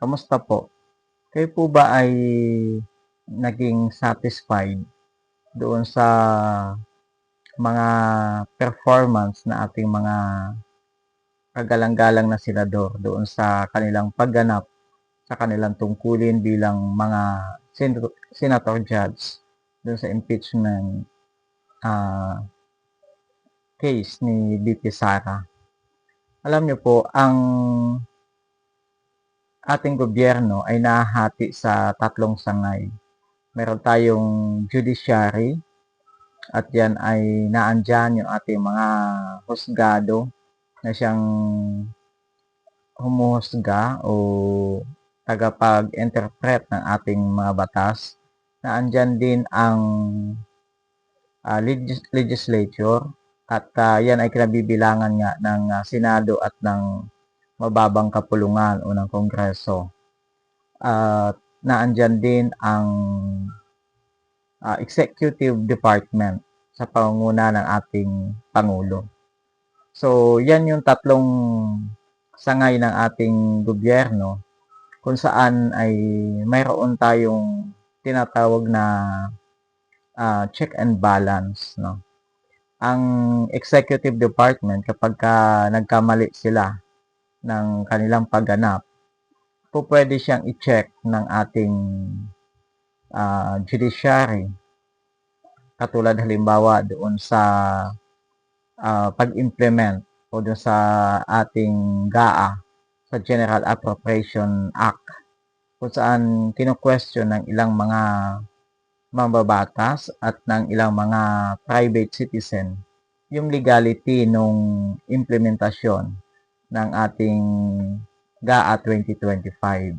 Kamusta po? Kayo po ba ay naging satisfied doon sa mga performance na ating mga kagalang-galang na senador doon sa kanilang pagganap sa kanilang tungkulin bilang mga sen- senator judge doon sa impeachment ah, case ni BP Sara. Alam niyo po, ang ating gobyerno ay nahati sa tatlong sangay. Meron tayong judiciary at yan ay naandyan yung ating mga husgado na siyang humuhusga o tagapag-interpret ng ating mga batas. Naandyan din ang ah, legis- legislature at ah, yan ay kinabibilangan nga ng ah, Senado at ng mababang kapulungan o ng Kongreso. At naandyan din ang ah, Executive Department sa pangunguna ng ating Pangulo. So, yan yung tatlong sangay ng ating gobyerno kung saan ay mayroon tayong tinatawag na ah, check and balance. No? Ang Executive Department, kapag ka nagkamali sila ng kanilang pagganap, po pwede siyang i-check ng ating ah, judiciary. Katulad halimbawa doon sa ah, pag-implement o doon sa ating GAA, sa General Appropriation Act, kung saan kino-question ng ilang mga mambabatas at ng ilang mga private citizen yung legality nung implementasyon ng ating GAA 2025.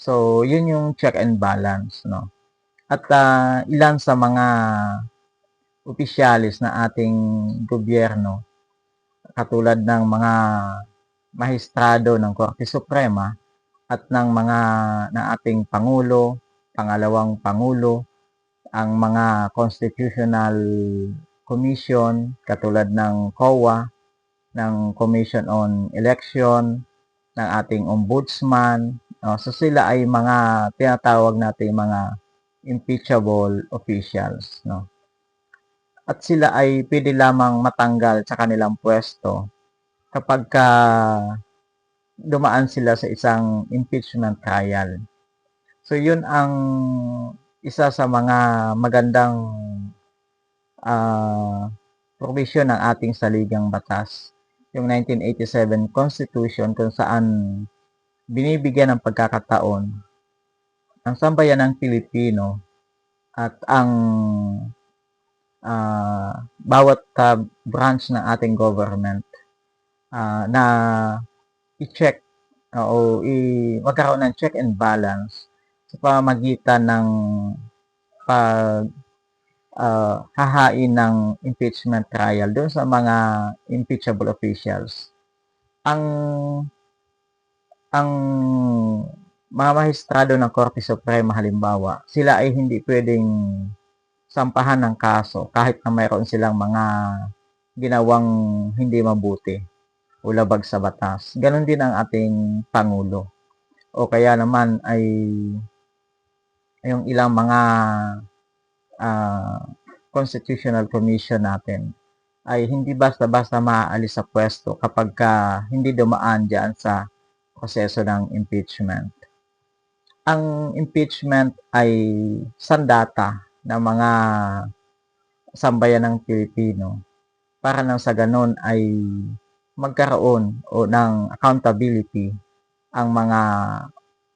So, yun yung check and balance, no? At ah, ilan sa mga opisyalis na ating gobyerno, katulad ng mga mahistrado ng Korte Suprema at ng mga na ating Pangulo, pangalawang Pangulo, ang mga constitutional commission katulad ng COA, ng Commission on Election, ng ating ombudsman. no? so sila ay mga tinatawag natin mga impeachable officials. No? At sila ay pwede lamang matanggal sa kanilang pwesto kapag ka dumaan sila sa isang impeachment trial. So yun ang isa sa mga magandang ah, provision ng ating saligang batas, yung 1987 Constitution kung saan binibigyan ng pagkakataon ang sambayanang Pilipino at ang ah, bawat ah, branch ng ating government ah, na i-check o i magkaroon ng check and balance sa pamamagitan ng pag ah, hahain ng impeachment trial doon sa mga impeachable officials. Ang ang mga mahistrado ng Korte Suprema halimbawa, sila ay hindi pwedeng sampahan ng kaso kahit na mayroon silang mga ginawang hindi mabuti o labag sa batas. Ganon din ang ating Pangulo. O kaya naman ay yung ilang mga ah, constitutional commission natin ay hindi basta-basta maaalis sa pwesto kapag ka hindi dumaan diyan sa proseso ng impeachment. Ang impeachment ay sandata ng mga sambayan ng Pilipino para nang sa ganon ay magkaroon o ng accountability ang mga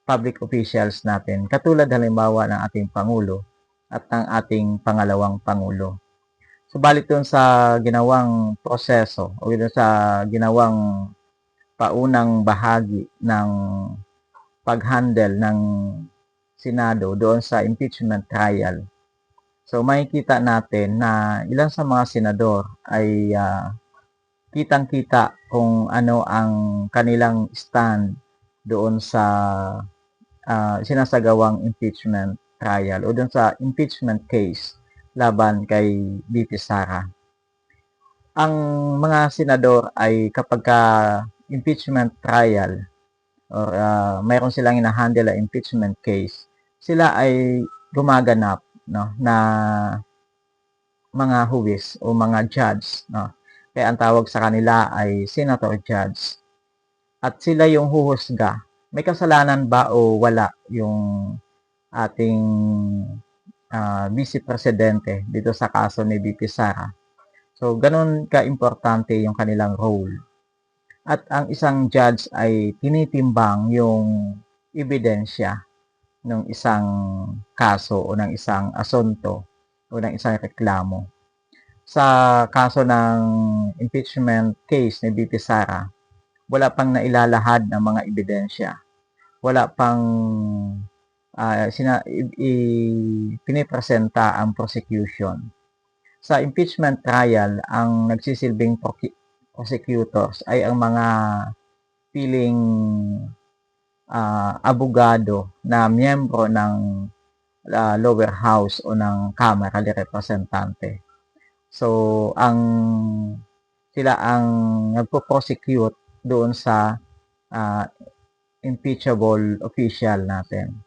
public officials natin. Katulad halimbawa ng ating Pangulo at ng ating pangalawang Pangulo. Subalit dun sa ginawang proseso o dun sa ginawang paunang bahagi ng pag-handle ng Senado doon sa impeachment trial. So makikita natin na ilan sa mga senador ay ah, kitang-kita kung ano ang kanilang stand doon sa ah, sinasagawang impeachment trial o doon sa impeachment case laban kay BP Sara. Ang mga senador ay kapag ka impeachment trial or uh, mayroon silang ina-handle na impeachment case, sila ay gumaganap no na mga huwis o mga judge no. Kaya ang tawag sa kanila ay senator judge. At sila yung huhusga. May kasalanan ba o wala yung ating uh, vice presidente dito sa kaso ni BP Sara. So, ganun ka-importante yung kanilang role. At ang isang judge ay tinitimbang yung ebidensya ng isang kaso o ng isang asunto o ng isang reklamo sa kaso ng impeachment case ni BP Sara, wala pang nailalahad ng mga ebidensya. Wala pang uh, sina, i, i, pinipresenta ang prosecution. Sa impeachment trial, ang nagsisilbing prosecutors ay ang mga piling uh, abogado na miyembro ng uh, lower house o ng Kamara de Representante So, ang sila ang nagpo-prosecute doon sa uh, impeachable official natin.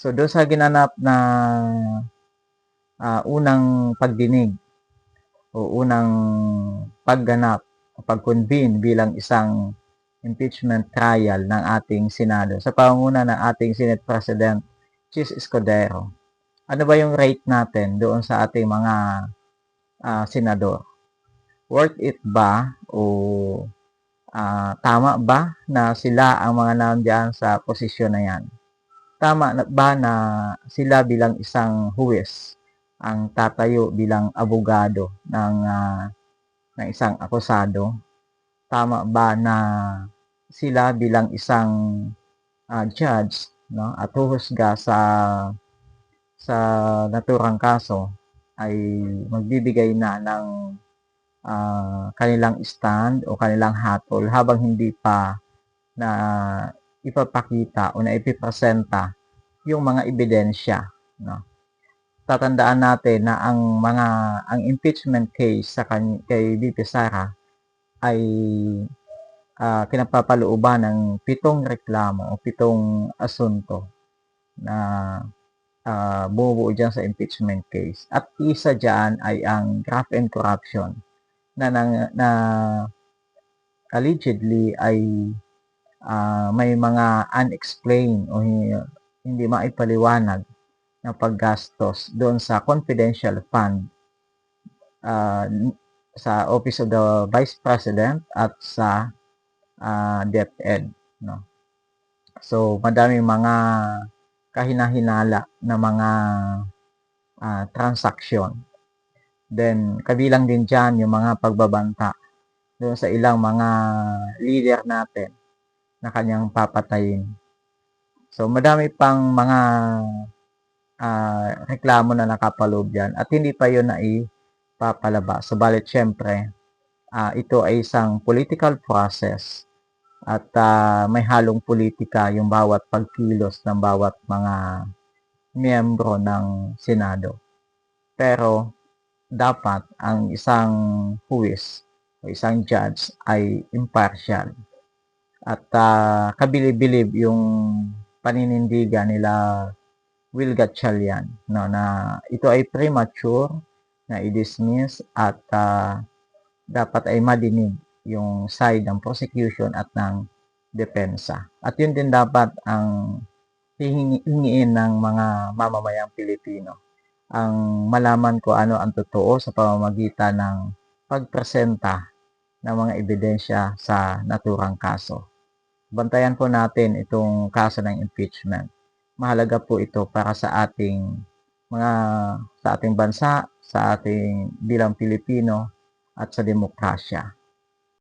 So, doon sa ginanap na uh, unang pagdinig o unang pagganap o pag-convene bilang isang impeachment trial ng ating Senado sa pangunguna ng ating Senate President Chis Escudero. Ano ba yung rate natin doon sa ating mga uh, senador. Worth it ba o uh, tama ba na sila ang mga nandiyan sa posisyon na yan? Tama ba na sila bilang isang huwes ang tatayo bilang abogado ng, uh, ng isang akusado? Tama ba na sila bilang isang uh, judge no, at huhusga sa sa naturang kaso ay magbibigay na ng uh, kanilang stand o kanilang hatol habang hindi pa na ipapakita o na ipipresenta yung mga ebidensya. No? Tatandaan natin na ang mga ang impeachment case sa kay, kay BP Sara ay uh, kinapapalooban ng pitong reklamo o pitong asunto na uh, bumubuo dyan sa impeachment case. At isa dyan ay ang graft and corruption na, na, na allegedly ay uh, may mga unexplained o hindi, maipaliwanag na paggastos doon sa confidential fund uh, sa Office of the Vice President at sa uh, DepEd. No? So, madaming mga kahinahinala na mga uh, transaksyon. Then, kabilang din dyan yung mga pagbabanta doon sa ilang mga leader natin na kanyang papatayin. So, madami pang mga uh, reklamo na nakapaloob dyan at hindi pa yun na ipapalabas. Subalit, syempre, uh, ito ay isang political process at uh, may halong politika yung bawat pagkilos ng bawat mga miyembro ng Senado. Pero dapat ang isang huwis o isang judge ay impartial at uh, kabilib-bilib yung paninindigan nila Will Gatchalian no, na ito ay premature na i-dismiss at uh, dapat ay madinig yung side ng prosecution at ng depensa. At yun din dapat ang hihingiin ng mga mamamayang Pilipino. Ang malaman ko ano ang totoo sa pamamagitan ng pagpresenta ng mga ebidensya sa naturang kaso. Bantayan po natin itong kaso ng impeachment. Mahalaga po ito para sa ating mga sa ating bansa, sa ating bilang Pilipino at sa demokrasya.